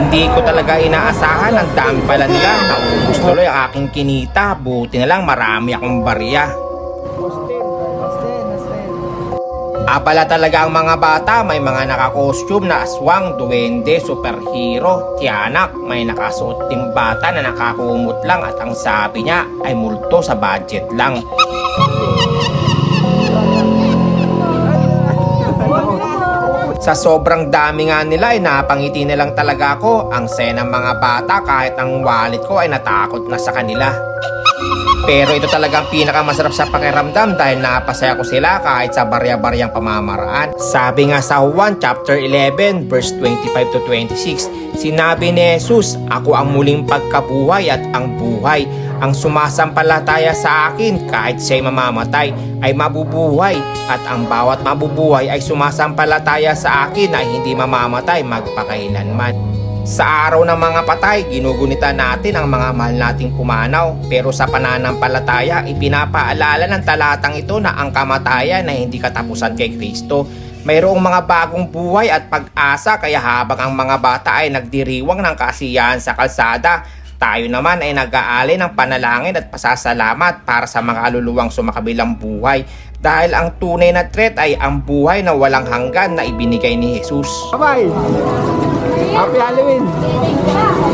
Hindi ko talaga inaasahan ang dami pala nila. Naubos tuloy ang aking kinita. Buti na lang marami akong barya. Abala talaga ang mga bata, may mga nakakostume na aswang, duwende, superhero, tiyanak, may nakasuot din bata na nakakumot lang at ang sabi niya ay multo sa budget lang. Sa sobrang dami nga nila ay napangiti na lang talaga ako ang ng mga bata kahit ang wallet ko ay natakot na sa kanila. Pero ito talagang pinakamasarap sa pakiramdam dahil napasaya ko sila kahit sa barya-baryang pamamaraan. Sabi nga sa Juan chapter 11 verse 25 to 26, sinabi ni Jesus, Ako ang muling pagkabuhay at ang buhay. Ang sumasampalataya sa akin kahit siya'y mamamatay ay mabubuhay at ang bawat mabubuhay ay sumasampalataya sa akin ay hindi mamamatay magpakailanman. Sa araw ng mga patay, ginugunita natin ang mga mahal nating pumanaw. Pero sa pananampalataya, ipinapaalala ng talatang ito na ang kamatayan ay hindi katapusan kay Kristo. Mayroong mga bagong buhay at pag-asa kaya habang ang mga bata ay nagdiriwang ng kasiyahan sa kalsada, tayo naman ay nag-aali ng panalangin at pasasalamat para sa mga aluluwang sumakabilang buhay dahil ang tunay na threat ay ang buhay na walang hanggan na ibinigay ni Jesus. Bye-bye! Happy Halloween!